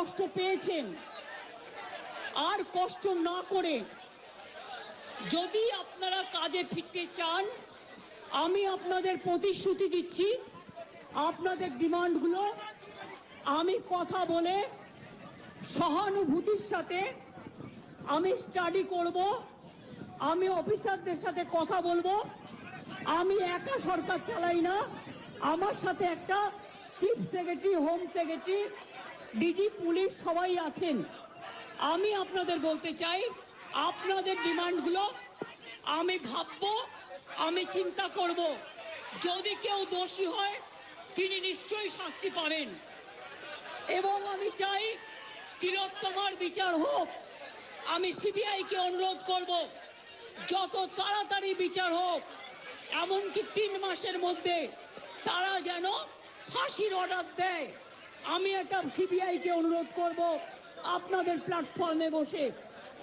কষ্ট পেয়েছেন। আর কষ্ট না করে যদি আপনারা কাজে ফিরতে চান, আমি আপনাদের প্রতিশ্রুতি দিচ্ছি, আপনাদের ডিমান্ডগুলো আমি কথা বলে সহানুভূতির সাথে আমি স্টাডি করব, আমি অফিসারদের সাথে কথা বলব, আমি একা সরকার চালাই না, আমার সাথে একটা chief secretary, home secretary DG police সবাই আছেন। আমি আপনাদের বলতে চাই, আপনাদের ডিমান্ডগুলো আমি ভাববো, আমি চিন্তা করব। যদি কেউ দোষী হয়, তিনি নিশ্চয়ই শাস্তি পাবেন। এবং আমি চাই তিলোত্তমার বিচার হোক। আমি সিবিআইকে অনুরোধ করব, যত তাড়াতাড়ি বিচার হোক, এমনকি তিন মাসের মধ্যে তারা যেন ফাঁসির অর্ডার দেয়। আমি একটা সিবিআইকে অনুরোধ করব আপনাদের প্ল্যাটফর্মে বসে।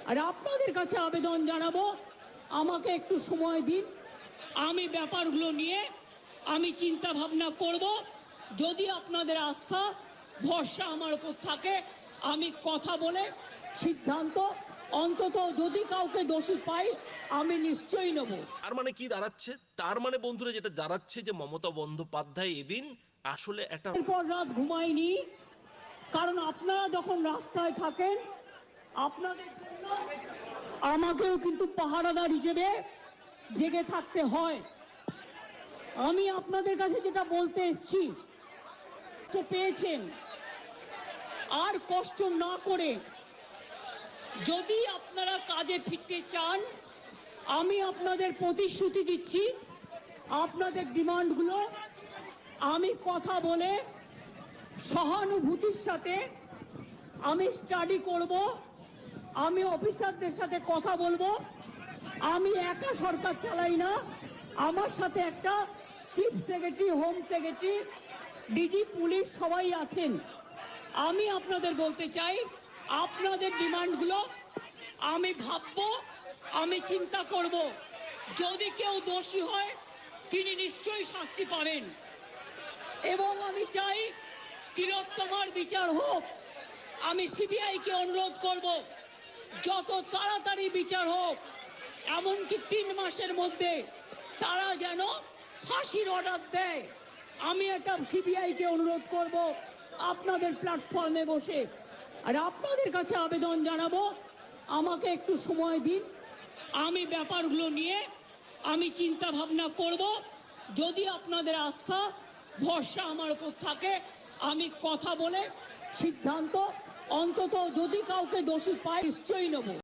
আর আপনাদের কাছে আবেদন জানাব, আমাকে একটু সময় দিন। আমি ব্যাপারগুলো নিয়ে আমি চিন্তা ভাবনা করব। যদি আপনাদের আস্থা, ভরসা আমার উপর থাকে, আমি কথা বলে সিদ্ধান্ত, অন্তত যদি কাউকে দোষী পাই, আমি নিশ্চয়ই নেব। তার মানে কি দাঁড়াচ্ছে? তার মানে বন্ধুরা, যেটা দাঁড়াচ্ছে যে মমতা বন্দ্যোপাধ্যায় এদিন আসলে একটা এরপর রাত ঘুমাইনি কারণ আপনারা যখন রাস্তায় থাকেন, আপনাদের জন্য আমাকেও কিন্তু পাহারাদার হিসেবে জেগে থাকতে হয়। আমি আপনাদের কাছে যেটা বলতে এসছি তো পেয়েছেন। আর কষ্ট না করে যদি আপনারা কাজে ফিরতে চান, আমি আপনাদের প্রতিশ্রুতি দিচ্ছি, আপনাদের ডিমান্ডগুলো আমি কথা বলে সহানুভূতির সাথে আমি স্টাডি করব, আমি অফিসারদের সাথে কথা বলব, আমি একা সরকার চালাই না, আমার সাথে একটা chief secretary home secretary DG police সবাই আছেন। আমি আপনাদের বলতে চাই, আপনাদের ডিমান্ডগুলো আমি ভাববো, আমি চিন্তা করব। যদি কেউ দোষী হয়, তিনি নিশ্চয়ই শাস্তি পাবেন। এবং আমি চাই তিলোত্তমার বিচার হোক, আমি সিবিআইকে অনুরোধ করব, যত তাড়াতাড়ি বিচার হোক, এমনকি তিন মাসের মধ্যে তারা যেন ফাঁসির অর্ডার দেয়, আমি একটা সিবিআইকে অনুরোধ করব আপনাদের প্ল্যাটফর্মে বসে। আর আপনাদের কাছে আবেদন জানাব, আমাকে একটু সময় দিন, আমি ব্যাপারগুলো নিয়ে আমি চিন্তা ভাবনা করব, যদি আপনাদের আস্থা ভরসা আমার উপর থাকে। আমি কথা বলে সিদ্ধান্ত, অন্তত যদি কাউকে দোষী পাই নিশ্চয়ই নেব।